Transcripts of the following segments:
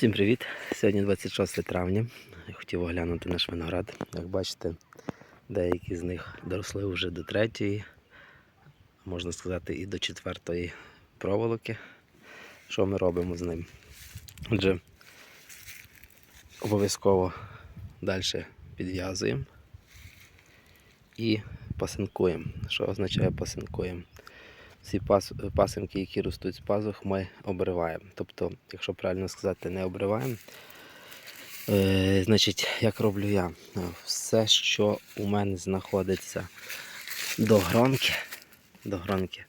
Всім привіт! Сьогодні 26 травня. Я хотів оглянути наш виноград. Як бачите, деякі з них доросли вже до третьої, можна сказати, і до четвертої проволоки. Що ми робимо з ним? Отже, обов'язково далі підв'язуємо і пасинкуємо. Що означає пасинкуємо? Всі пас, пасинки, які ростуть з пазух, ми обриваємо. Тобто, якщо правильно сказати, не обриваємо. Е, значить, як роблю я? Все, що у мене знаходиться до гронки, до гронки,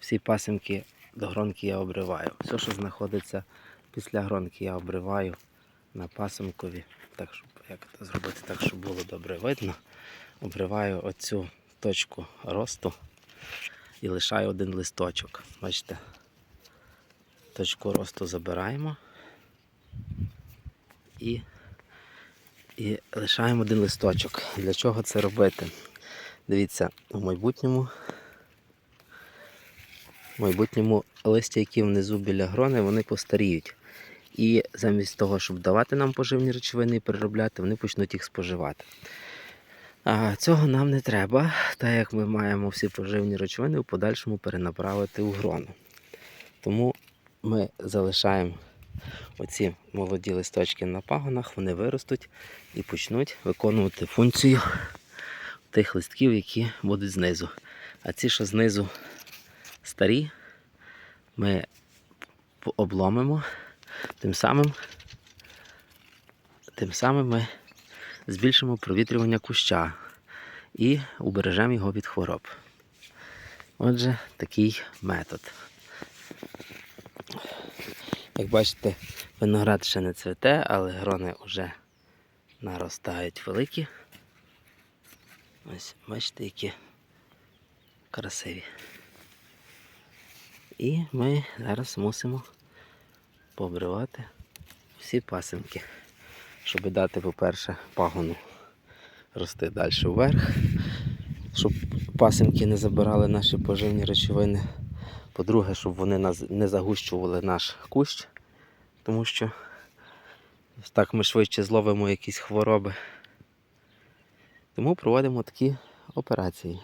всі пасинки до гронки я обриваю. Все, що знаходиться після гронки, я обриваю на пасинкові. Так, щоб як це зробити так, щоб було добре видно. Обриваю оцю точку росту і лишаю один листочок. Бачите? Точку росту забираємо і, і лишаємо один листочок. Для чого це робити? Дивіться, у майбутньому, в майбутньому листя, які внизу біля грони, вони постаріють. І замість того, щоб давати нам поживні речовини і переробляти, вони почнуть їх споживати. А цього нам не треба, так як ми маємо всі поживні речовини в подальшому перенаправити у грону. Тому ми залишаємо оці молоді листочки на пагонах, вони виростуть і почнуть виконувати функцію тих листків, які будуть знизу. А ці, що знизу старі, ми обломимо, тим самим, тим самим ми збільшимо провітрювання куща і убережемо його від хвороб. Отже, такий метод. Як бачите, виноград ще не цвете, але грони вже наростають великі. Ось, бачите, які красиві. І ми зараз мусимо пообривати всі пасинки щоб дати, по-перше, пагону рости далі вверх, щоб пасинки не забирали наші поживні речовини. По-друге, щоб вони не загущували наш кущ, тому що так ми швидше зловимо якісь хвороби. Тому проводимо такі операції.